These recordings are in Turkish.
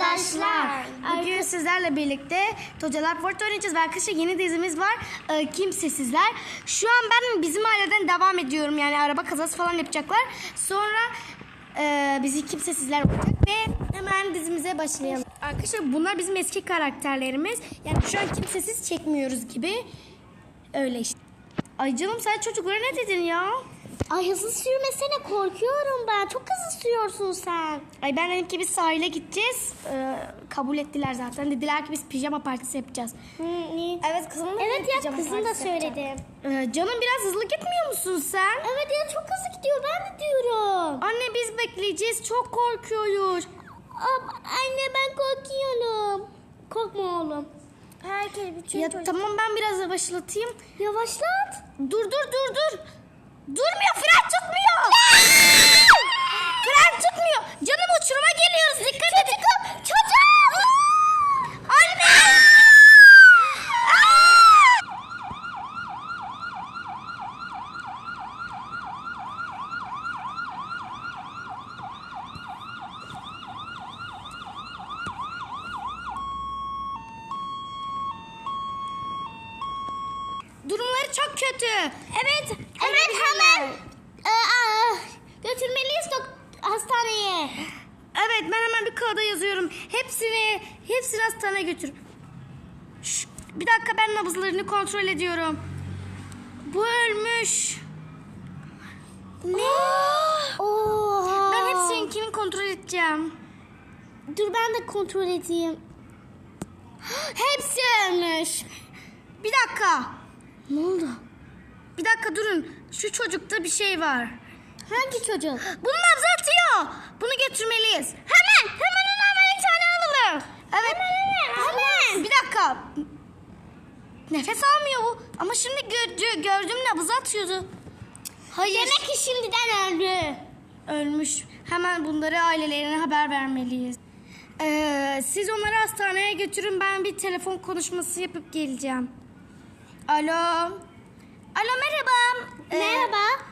arkadaşlar. Bugün sizlerle birlikte Tocalar Fort oynayacağız. Ve arkadaşlar yeni dizimiz var. Ee, Kimsesizler. Şu an ben bizim aileden devam ediyorum. Yani araba kazası falan yapacaklar. Sonra e, bizi Kimsesizler olacak. Ve hemen dizimize başlayalım. Arkadaşlar bunlar bizim eski karakterlerimiz. Yani şu an kimsesiz çekmiyoruz gibi. Öyle işte. Ay canım sen çocuklara ne dedin ya? Ay hızlı sürmesene korkuyorum ben. Çok hızlı sürüyorsun sen. Ay ben dedim ki biz sahile gideceğiz. Ee, kabul ettiler zaten. Dediler ki biz pijama partisi yapacağız. Evet kızım da Evet ya kızım da söyledi. Ee, canım biraz hızlı gitmiyor musun sen? Evet ya çok hızlı gidiyor ben de diyorum. Anne biz bekleyeceğiz. Çok korkuyoruz. Ama anne ben korkuyorum. Korkma oğlum. Herkes bütün Ya tamam ben biraz yavaşlatayım. Yavaşlat. Dur dur dur dur. Durmuyor fren tutmuyor. fren tutmuyor. Canım uçuruma geliyoruz. Dikkat et. Çocuğum. Anne. Aa! Durumları çok kötü. Evet. Evet hemen. Aa, götürmeliyiz dok- hastaneye. Evet ben hemen bir kağıda yazıyorum. Hepsini, hepsini hastaneye götür. Şş, bir dakika ben nabızlarını kontrol ediyorum. Bu ölmüş. Ne? Oha. Ben hepsininkini kontrol edeceğim. Dur ben de kontrol edeyim. Hepsi ölmüş. Bir dakika. Ne oldu? Bir dakika durun. Şu çocukta bir şey var. Hangi çocuk? Bunu nabzı atıyor. Bunu götürmeliyiz. Hemen, hemen hemen bir tane alalım. Evet. Hemen. Bir dakika. Nefes almıyor bu. Ama şimdi gördü, gördüm nabzı atıyordu. Hayır. Demek ki şimdiden öldü. Ölmüş. Hemen bunları ailelerine haber vermeliyiz. Ee, siz onları hastaneye götürün. Ben bir telefon konuşması yapıp geleceğim. Alo. Alo merhaba. Ee, Merhaba.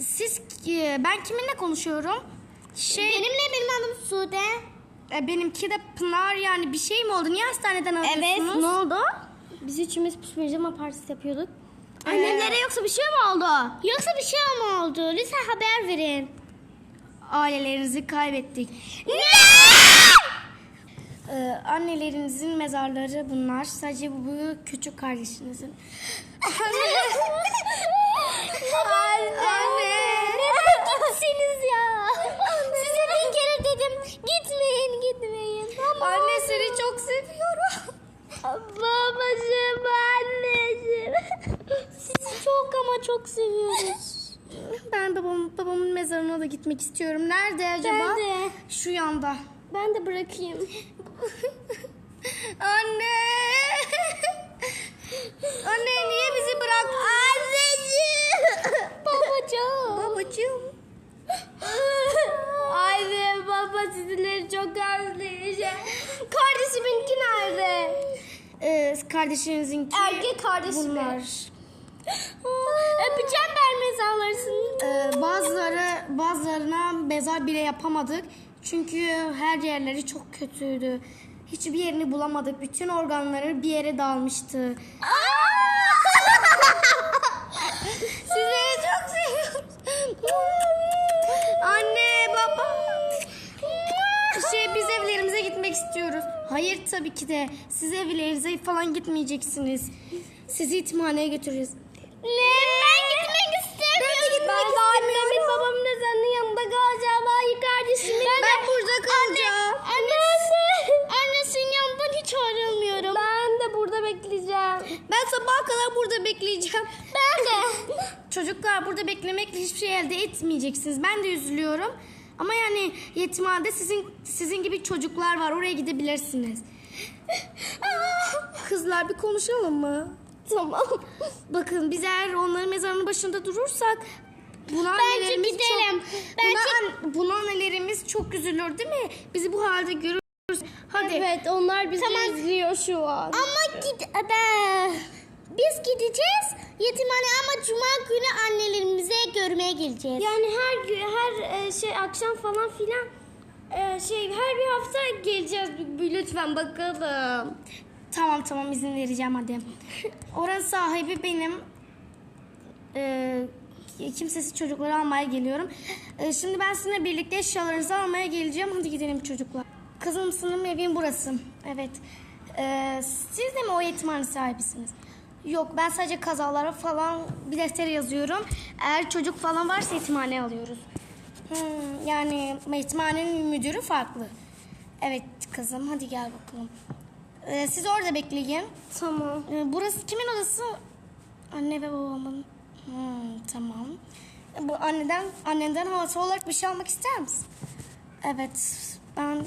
siz e, ben kiminle konuşuyorum? Şey Benimle benim adım Sude. e, benimki de Pınar yani bir şey mi oldu? Niye hastaneden arıyorsunuz? Ne oldu? Biz üçümüz pijama partisi yapıyorduk. Annemlere yoksa bir şey mi oldu? Yoksa bir şey mi oldu? Lütfen haber verin. Ailelerinizi kaybettik. Ne? Ee, annelerinizin mezarları bunlar. Sadece bu, bu küçük kardeşinizin. Anne. Neden gitsiniz ya? Size bir kere dedim gitmeyin gitmeyin. Ama Anne seni çok seviyorum. Babacığım anneciğim. Sizi çok ama çok seviyoruz. Ben babam, babamın mezarına da gitmek istiyorum. Nerede acaba? Ben de. Şu yanda. Ben de bırakayım. Anne. Anne niye bizi bırak? Anneciğim. Babacığım. Babacığım. Anne baba sizinleri çok özleyeceğim. Kardeşiminki nerede? Kardeşinizinki Erkek kardeşim. bunlar. Öpeceğim ben mezarlarını. Ee, bazıları bazılarına mezar bile yapamadık. Çünkü her yerleri çok kötüydü. Hiçbir yerini bulamadık. Bütün organları bir yere dağılmıştı. Sizleri çok seviyorum. Anne, baba. Şey biz evlerimize gitmek istiyoruz. Hayır tabii ki de. Siz evlerinize falan gitmeyeceksiniz. Sizi yetimhaneye götüreceğiz. Ne? Ben gitmek istemiyorum. Ben de gitmek ben de annemin babamın mezarının yanında kalacağım. Hayır kardeşim. Ben burada kalacağım. Anne, anne, annesinin yanından hiç ayrılmıyorum. Ben de burada bekleyeceğim. Ben sabaha kadar burada bekleyeceğim. Ben de. Çocuklar burada beklemekle hiçbir şey elde etmeyeceksiniz. Ben de üzülüyorum. Ama yani yetimhanede sizin sizin gibi çocuklar var. Oraya gidebilirsiniz. Kızlar bir konuşalım mı? tamam. Bakın biz eğer onların mezarının başında durursak buna Bence annelerimiz gidelim. Çok, Bence- buna, an- buna annelerimiz çok üzülür değil mi? Bizi bu halde görürüz. Hadi. Evet onlar bizi Tamam. izliyor şu an. Ama git ben. Biz gideceğiz yetimhane ama cuma günü annelerimize görmeye geleceğiz. Yani her her şey akşam falan filan. Ee, şey her bir hafta geleceğiz. Lütfen bakalım. Tamam tamam izin vereceğim hadi. Oranın sahibi benim. Ee, kimsesiz çocukları almaya geliyorum. Ee, şimdi ben sizinle birlikte eşyalarınızı almaya geleceğim. Hadi gidelim çocuklar. Kızım sınırım evim burası. Evet. Ee, siz de mi o yetimhane sahibisiniz? Yok ben sadece kazalara falan bir deftere yazıyorum. Eğer çocuk falan varsa yetimhaneye alıyoruz. Hmm, yani yetimhanenin müdürü farklı. Evet kızım hadi gel bakalım. Ee, siz orada bekleyin. Tamam. Ee, burası kimin odası? Anne ve babamın. Hmm, tamam. Bu anneden annenden havası olarak bir şey almak ister misin? Evet. Ben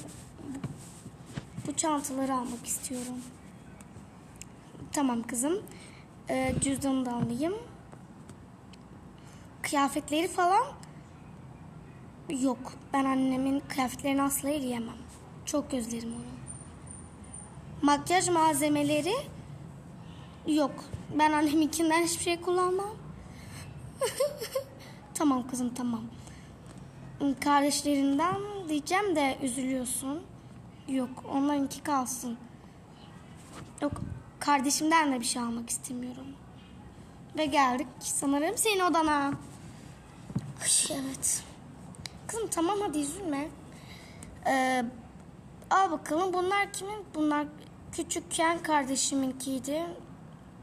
bu, çantaları almak istiyorum. Tamam kızım. Ee, cüzdanı da alayım. Kıyafetleri falan yok. Ben annemin kıyafetlerini asla eleyemem. Çok özlerim onu. Makyaj malzemeleri yok. Ben anneminkinden hiçbir şey kullanmam. tamam kızım tamam. Kardeşlerinden diyeceğim de üzülüyorsun. Yok onlarınki kalsın. Yok kardeşimden de bir şey almak istemiyorum. Ve geldik sanırım senin odana. Ay, evet. Kızım tamam hadi üzülme. Ee, al bakalım bunlar kimin? Bunlar küçükken kardeşiminkiydi.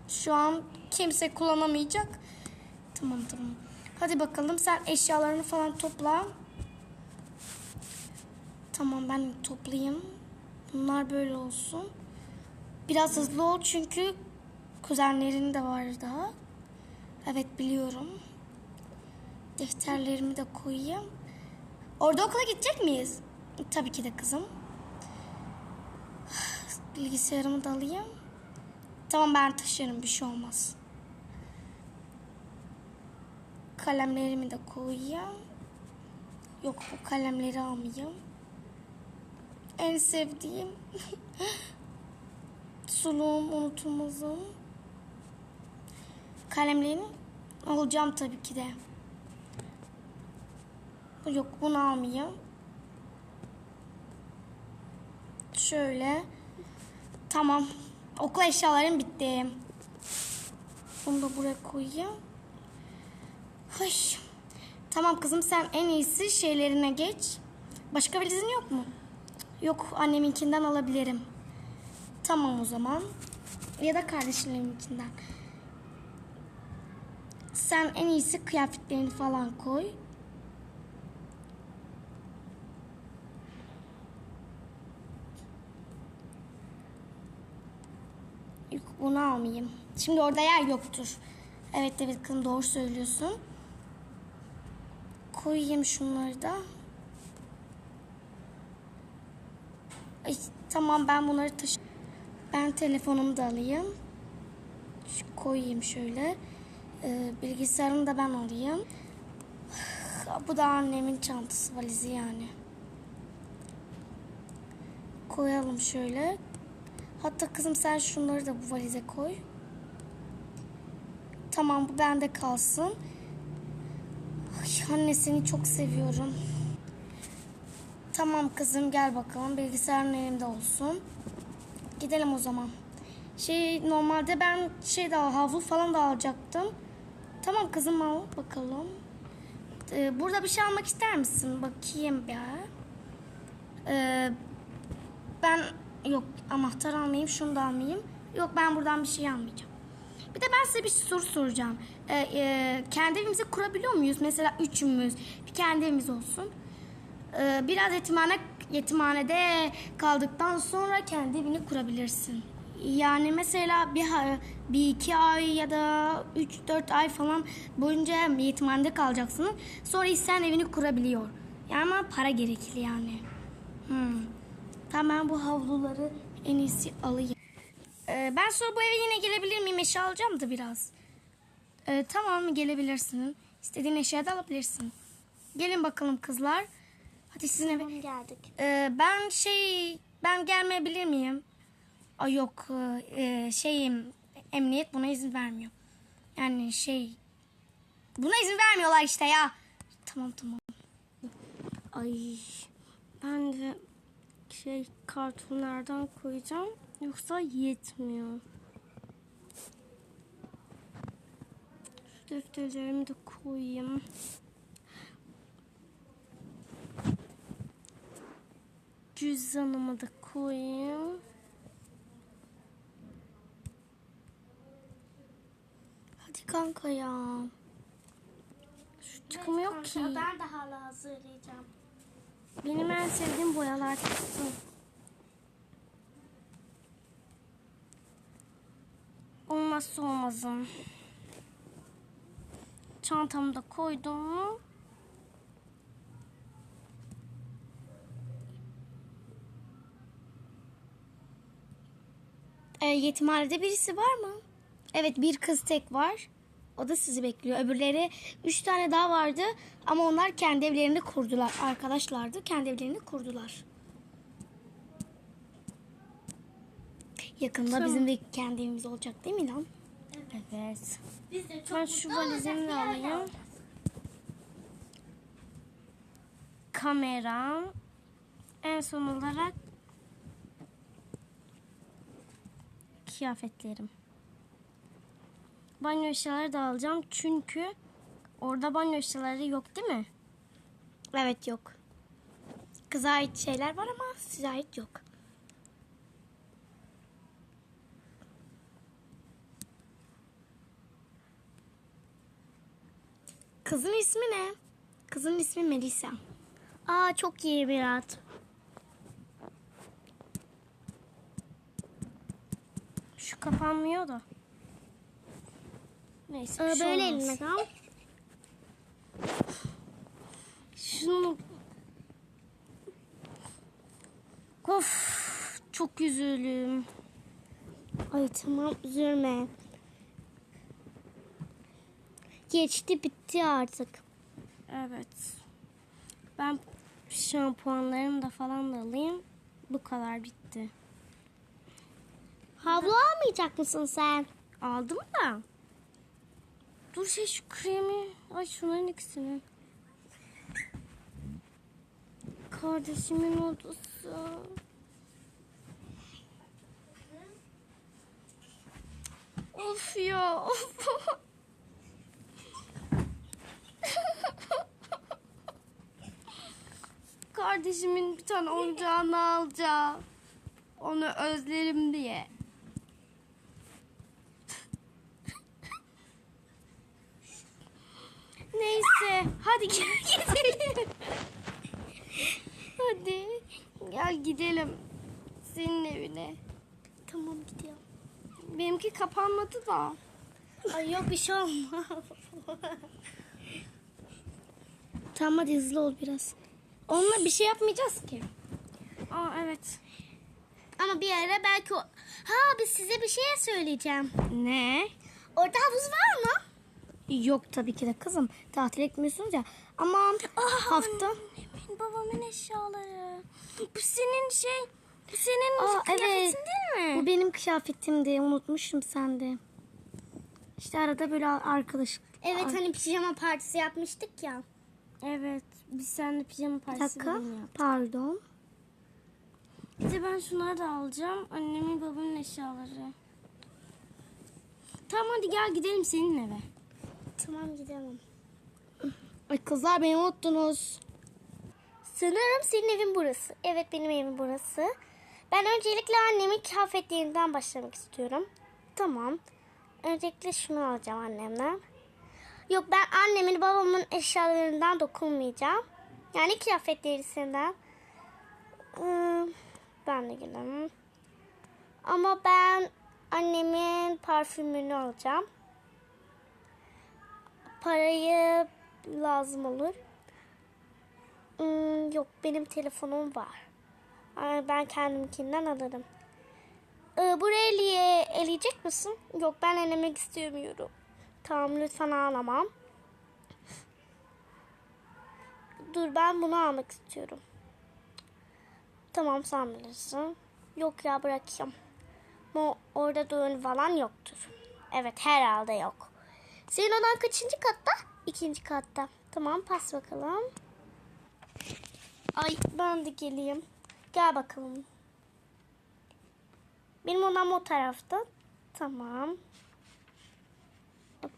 Şu an kimse kullanamayacak. Tamam tamam. Hadi bakalım sen eşyalarını falan topla. Tamam ben toplayayım. Bunlar böyle olsun. Biraz hızlı ol çünkü kuzenlerin de var daha. Evet biliyorum. Defterlerimi de koyayım. Orada okula gidecek miyiz? Tabii ki de kızım. Bilgisayarımı da alayım. Tamam ben taşırım bir şey olmaz. Kalemlerimi de koyayım. Yok bu kalemleri almayayım. En sevdiğim suluğum unutulmazım. Kalemlerini alacağım tabii ki de. Yok bunu almayayım. Şöyle. Tamam. Okul eşyalarım bitti. Bunu da buraya koyayım. Ay. Tamam kızım sen en iyisi şeylerine geç. Başka valizin yok mu? Yok anneminkinden alabilirim. Tamam o zaman. Ya da kardeşleriminkinden. Sen en iyisi kıyafetlerini falan koy. Bunu almayayım. Şimdi orada yer yoktur. Evet evet kızım doğru söylüyorsun. Koyayım şunları da. Ay, tamam ben bunları taşı... Ben telefonumu da alayım. Şu koyayım şöyle. Ee, bilgisayarımı da ben alayım. Bu da annemin çantası valizi yani. Koyalım şöyle. Hatta kızım sen şunları da bu valize koy. Tamam bu bende kalsın. Ay, anne seni çok seviyorum. Tamam kızım gel bakalım bilgisayarın elimde olsun. Gidelim o zaman. Şey normalde ben şey daha havlu falan da alacaktım. Tamam kızım al bakalım. Ee, burada bir şey almak ister misin? Bakayım bir. Ee, ben yok anahtar almayayım şunu da almayayım. Yok ben buradan bir şey almayacağım. Bir de ben size bir soru soracağım. Ee, e, kendi evimizi kurabiliyor muyuz? Mesela üçümüz. Bir kendi evimiz olsun. Ee, biraz yetimhane, yetimhanede kaldıktan sonra kendi evini kurabilirsin. Yani mesela bir, bir iki ay ya da üç dört ay falan boyunca yetimhanede kalacaksın. Sonra isen evini kurabiliyor. Yani ama para gerekli yani. Hmm. Tamam ben bu havluları en iyisi alayım. Ee, ben sonra bu eve yine gelebilir miyim? Eşya alacağım da biraz. Ee, tamam gelebilirsin. İstediğin eşya da alabilirsin. Gelin bakalım kızlar. Hadi sizin eve. Tamam geldik. Ee, ben şey ben gelmeyebilir miyim? Ay yok e, şeyim emniyet buna izin vermiyor. Yani şey buna izin vermiyorlar işte ya. Tamam tamam. Ay şey kartonlardan koyacağım. Yoksa yetmiyor. Şu defterlerimi de koyayım. Cüzdanımı da koyayım. Hadi kanka ya. Şu çıkım yok ki. Ben de hala hazırlayacağım. Benim en sevdiğim boyalar çıktı. Olmazsa olmazım. Çantamı da koydum? Ee, yetimhanede birisi var mı? Evet bir kız tek var. O da sizi bekliyor. Öbürleri üç tane daha vardı ama onlar kendi evlerini kurdular. Arkadaşlardı kendi evlerini kurdular. Yakında Tamam. bizim de kendi evimiz olacak değil mi lan? Evet. Biz de çok Ben şu valizimi alayım. Kameram. En son olarak kıyafetlerim. Banyo eşyaları da alacağım çünkü orada banyo eşyaları yok değil mi? Evet yok. Kıza ait şeyler var ama size ait yok. Kızın ismi ne? Kızın ismi Melisa. Aa çok iyi bir at. Şu kapanmıyor da. Neyse. Ee, şey böyle olmaz. eline al. Şunu... Of çok üzülüm. Ay tamam üzülme. Geçti bitti artık. Evet. Ben şampuanlarımı da falan da alayım. Bu kadar bitti. Havlu almayacak mısın sen? Aldım da. Dur şey şu kremi. Ay şunların ikisini. Kardeşimin odası. Of ya. Of. Kardeşimin bir tane oyuncağını alacağım. Onu özlerim diye. Neyse hadi gidelim. hadi gel gidelim senin evine. Tamam gidiyorum. Benimki kapanmadı da. Ay yok bir şey olmaz. Tamam hadi hızlı ol biraz. Onunla bir şey yapmayacağız ki. Aa evet. Ama bir ara belki o... Ha biz size bir şey söyleyeceğim. Ne? Orada havuz var mı? Yok tabii ki de kızım. Tatil etmiyorsunuz ya. Ama hafta... Annemin babamın eşyaları. Bu senin şey. Bu senin Aa, kıyafetin evet. değil mi? Bu benim kıyafetimdi. Unutmuşum sende. İşte arada böyle arkadaş... Evet Ay, hani pijama partisi yapmıştık ya. Evet. Biz seninle pijama Bir partisi dakika. bugün yaptık. Pardon. Bir de ben şunları da alacağım. Annemin babamın eşyaları. Tamam hadi gel gidelim senin eve. Tamam gidelim. Ay kızlar beni unuttunuz. Sanırım senin evin burası. Evet benim evim burası. Ben öncelikle annemin kıyafetlerinden başlamak istiyorum. Tamam. Öncelikle şunu alacağım annemden. Yok ben annemin babamın eşyalarından dokunmayacağım. Yani kıyafetlerinden. Hmm, ben de gidelim. Ama ben annemin parfümünü alacağım. Parayı lazım olur. Hmm, yok benim telefonum var. Ben kendimkinden alırım. Ee, buraya eleye, eleyecek misin? Yok ben elemek istemiyorum. Tamam lütfen ağlamam. Dur ben bunu almak istiyorum. Tamam sen bilirsin. Yok ya bırakayım. Ama orada düğün falan yoktur. Evet herhalde yok. Senin odan kaçıncı katta? İkinci katta. Tamam pas bakalım. Ay ben de geleyim. Gel bakalım. Benim odam o tarafta. Tamam.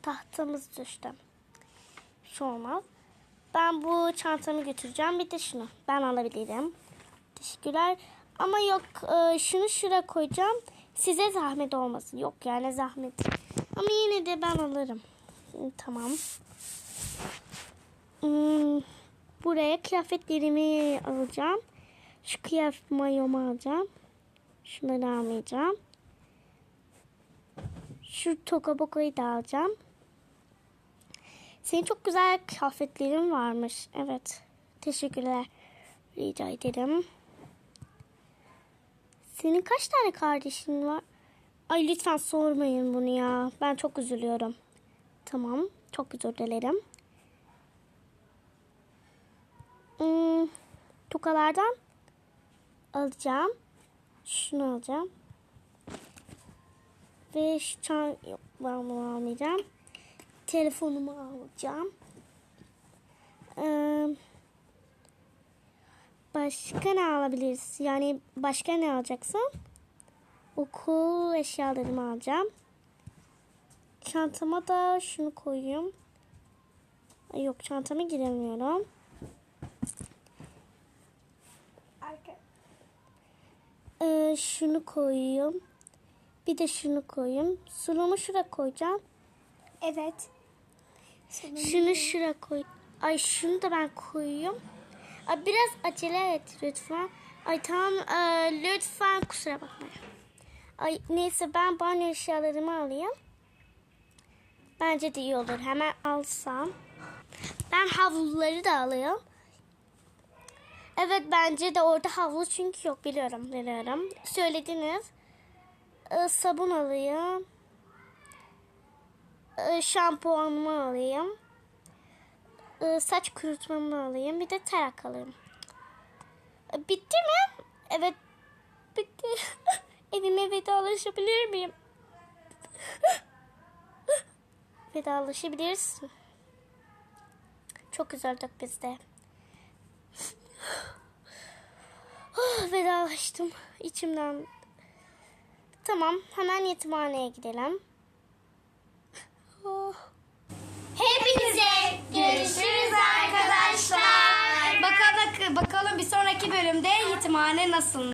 Tahtamız düştü. Olmaz. Ben bu çantamı götüreceğim. Bir de şunu. Ben alabilirim. Teşekkürler. Ama yok e, şunu şuraya koyacağım. Size zahmet olmasın. Yok yani zahmet. Ama yine de ben alırım. Tamam. Hmm, buraya kıyafetlerimi alacağım. Şu kıyafet mayomu alacağım. Şunları almayacağım. Şu toka bokayı da alacağım. Senin çok güzel kıyafetlerin varmış. Evet. Teşekkürler. Rica ederim. Senin kaç tane kardeşin var? Ay lütfen sormayın bunu ya. Ben çok üzülüyorum. Tamam. Çok özür dilerim. Hmm, tokalardan alacağım. Şunu alacağım. Ve çan... Yok ben bunu almayacağım. Telefonumu alacağım. Ee, başka ne alabiliriz? Yani başka ne alacaksın? Okul eşyalarımı alacağım. Çantama da şunu koyayım. Ay yok çantama giremiyorum. Ee, şunu koyayım. Bir de şunu koyayım. Sulumu şuraya koyacağım. Evet. Şunu şuraya koy. Ay şunu da ben koyayım. Ay biraz acele et lütfen. Ay tamam ee, lütfen kusura bakmayın. Ay neyse ben banyo eşyalarımı alayım. Bence de iyi olur. Hemen alsam. Ben havluları da alayım. Evet bence de orada havlu çünkü yok biliyorum biliyorum. Söylediniz. Ee, sabun alayım. Ee, şampuanımı alayım. Ee, saç kurutmamı alayım. Bir de tarak alayım. Ee, bitti mi? Evet. Bitti. Evime vedalaşabilir miyim? Vedalaşabilirsin. Çok üzüldük biz de. Ah, Vedalaştım içimden. Tamam hemen yetimhaneye gidelim. Oh. Hepinize görüşürüz arkadaşlar. Bakalım bakalım bir sonraki bölümde yetimhane nasıl?